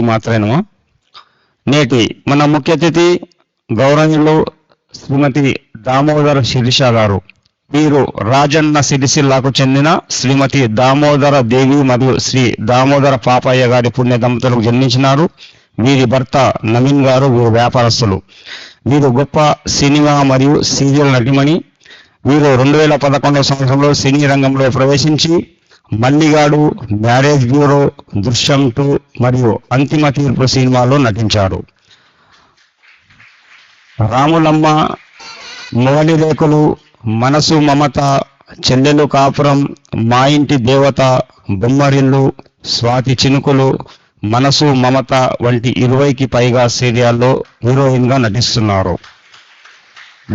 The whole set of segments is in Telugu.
మాత్రమేనమా నేటి మన ముఖ్య అతిథి గౌరవనీయులు శ్రీమతి దామోదర శిరీష గారు. వీరు రాజన్న సిరిసిల్లాకు చెందిన శ్రీమతి దామోదర దేవి మరియు శ్రీ దామోదర పాపయ్య గారి పుణ్య దంపతులకు జన్మించినారు. వీరి భర్త నవీన్ గారు వీరు వ్యాపారస్తులు. వీరు గొప్ప సినిమా మరియు సీరియల్ నటిమణి. వీరు రెండు వేల పదకొండవ సంవత్సరంలో సినీ రంగంలో ప్రవేశించి Malligadu marriage bureau Drushyam two మరియు అంతిమ తీర్పు సినిమాలో నటించారు రాములమ్మ మొగలి రేకులు మనసు మమత చెల్లెలు కాపురం మా ఇంటి దేవత బొమ్మరిల్లు స్వాతి చినుకులు మనసు మమత వంటి ఇరవైకి పైగా సీరియాల్లో హీరోయిన్గా నటిస్తున్నారు.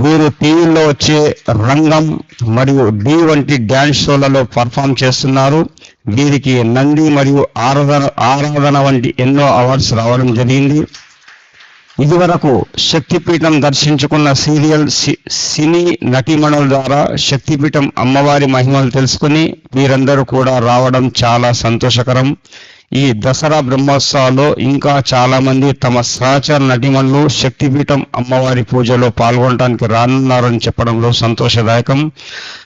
వీరు టీవీలో వచ్చే రంగం మరియు డి వంటి డ్యాన్స్ షోలలో పర్ఫామ్ చేస్తున్నారు. వీరికి నంది మరియు ఆరాధన ఆరాధన వంటి ఎన్నో అవార్డ్స్ రావడం జరిగింది. ఇదివరకు శక్తిపీఠం దర్శించుకున్న సీరియల్ సి- సినీ నటీమణుల ద్వారా శక్తిపీఠం అమ్మవారి మహిమలు తెలుసుకుని వీరందరూ కూడా రావడం చాలా సంతోషకరం. ఈ దసరా బ్రహ్మోత్సవాల్లో ఇంకా చాలా మంది తమ సహచర నటిమణులు శక్తిపీఠం అమ్మవారి పూజలో పాల్గొనడానికి రానున్నారని చెప్పడంలో సంతోషదాయకం.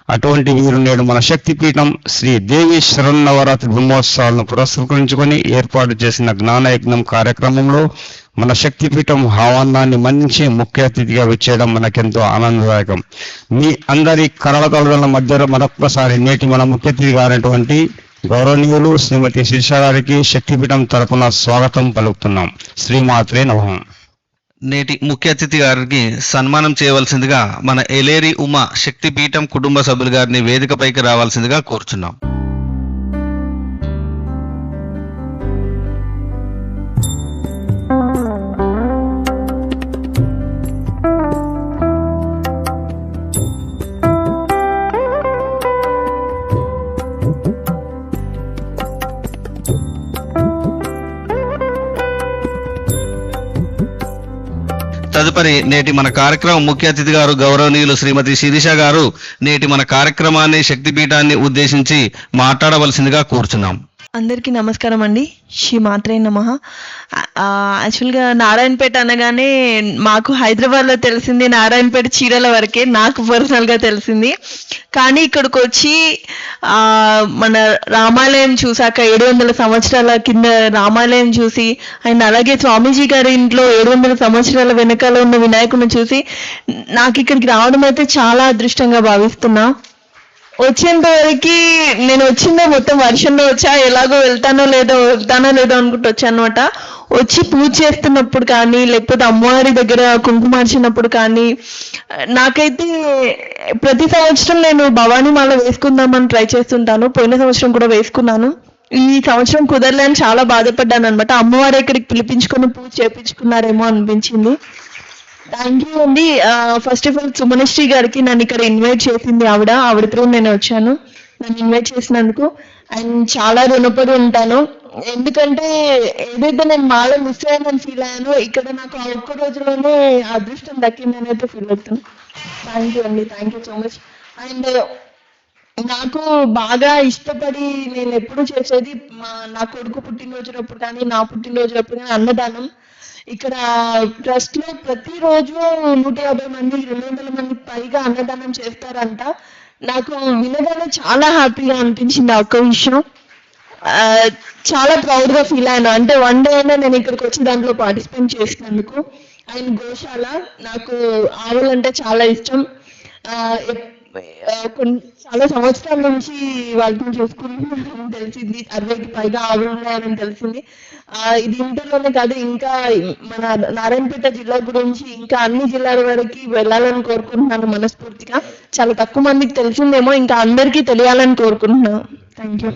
అటువంటి వీరు నేడు మన శక్తిపీఠం శ్రీ దేవి శరన్నవరాత్రి బ్రహ్మోత్సవాలను పురస్కరించుకొని ఏర్పాటు చేసిన జ్ఞానయజ్ఞం కార్యక్రమంలో మన శక్తిపీఠం ఆహ్వానాన్ని మన్నించి ముఖ్య అతిథిగా వచ్చేయడం మనకెంతో ఆనందదాయకం. మీ అందరి కరళతల మధ్యలో మరొక్కసారి నేటి మన ముఖ్య అతిథిగా అయినటువంటి గౌరవనీయులు శ్రీమతి శిర్షగారికి శక్తిపీఠం తరపున స్వాగతం పలుకుతున్నాం. శ్రీమాత్రే నమః. నేటి ముఖ్య అతిథి గారికి సన్మానం చేయవలసిందిగా మన ఎలేరి ఉమా శక్తిపీఠం కుటుంబ సభ్యులు గారిని వేదికపైకి రావాల్సిందిగా కోరుచున్నాం. తదుపరి నేటి మన కార్యక్రమం ముఖ్య అతిథి గారు గౌరవనీయులు శ్రీమతి శిరీష గారు నేటి మన కార్యక్రమాన్ని శక్తిపీఠాన్ని ఉద్దేశించి మాట్లాడవలసిందిగా కోరుచున్నాం. అందరికీ నమస్కారం అండి. శ్రీ మాత్రే నమ. యాక్చువల్గా నారాయణపేట అనగానే మాకు హైదరాబాద్లో తెలిసింది నారాయణపేట చీరల వరకే నాకు పర్సనల్గా తెలిసింది. కానీ ఇక్కడికి వచ్చి మన రామాలయం చూసాక ఏడు వందల సంవత్సరాల కింద రామాలయం చూసి అండ్ అలాగే స్వామీజీ గారి ఇంట్లో ఏడు వందల సంవత్సరాల వెనకాల ఉన్న వినాయకుడిని చూసి నాకు ఇక్కడికి రావడం అయితే చాలా అదృష్టంగా భావిస్తున్నా. వచ్చేంత వరకు నేను వచ్చిందే మొత్తం వర్షంలో వచ్చా ఎలాగో వెళ్తానో లేదో వెళ్తానో లేదో అనుకుంటూ వచ్చాను అనమాట వచ్చి పూజ చేస్తున్నప్పుడు కానీ లేకపోతే అమ్మవారి దగ్గర కుంకుమార్చినప్పుడు కానీ నాకైతే ప్రతి సంవత్సరం నేను భవానీ మాల వేసుకుందామని ట్రై చేస్తుంటాను. పోయిన సంవత్సరం కూడా వేసుకున్నాను. ఈ సంవత్సరం కుదరలేని చాలా బాధపడ్డాను అనమాట అమ్మవారి ఇక్కడికి పిలిపించుకొని పూజ చేపించుకున్నారేమో అనిపించింది. థ్యాంక్ యూ అండి ఫస్ట్ ఆఫ్ ఆల్ సుమనశ్రీ గారికి నన్ను ఇక్కడ ఇన్వైట్ చేసింది ఆవిడ. ఆవిడ త్రూ నేను వచ్చాను. నన్ను ఇన్వైట్ చేసినందుకు. అండ్ చాలా రుణపడి ఉంటాను. ఎందుకంటే ఏదైతే నేను మాల మిస్ అయ్యానని ఫీల్ అయ్యానో ఇక్కడ నాకు ఆ ఒక్క రోజులోనే అదృష్టం దక్కిందని అయితే ఫీల్ అవుతాను థ్యాంక్ యూ అండి thank you so much and నాకు బాగా ఇష్టపడి నేను ఎప్పుడు చేసేది మా నా కొడుకు పుట్టినరోజునప్పుడు కానీ నా పుట్టినరోజునప్పుడు కానీ అన్నదానం. ఇక్కడ ట్రస్ట్లో ప్రతిరోజు నూట యాభై మంది రెండు వందల మంది పైగా అన్నదానం చేస్తారంట. నాకు వినగానే చాలా హ్యాపీగా అనిపించింది ఆ ఒక్క విషయం. చాలా ప్రౌడ్గా ఫీల్ అయ్యాను. అంటే వన్ డే అయినా నేను ఇక్కడికి వచ్చి దాంట్లో పార్టిసిపేట్ చేసినందుకు. అండ్ గోశాల నాకు ఆవులంటే చాలా ఇష్టం. Uh, చాలా సంవత్సరాల నుంచి వాటిని చూసుకుంటున్నారని తెలిసింది. అరవైకి పైగా ఆవులు ఉన్నాయని తెలిసింది. ఆ, ఇది ఇంటర్లోనే కాదు ఇంకా మన నారాయణపేట జిల్లా గురించి ఇంకా అన్ని జిల్లాల వరకు వెళ్ళాలని కోరుకుంటున్నాను మనస్ఫూర్తిగా. చాలా తక్కువ మందికి తెలిసిందేమో ఇంకా అందరికీ తెలియాలని కోరుకుంటున్నాను. Thank you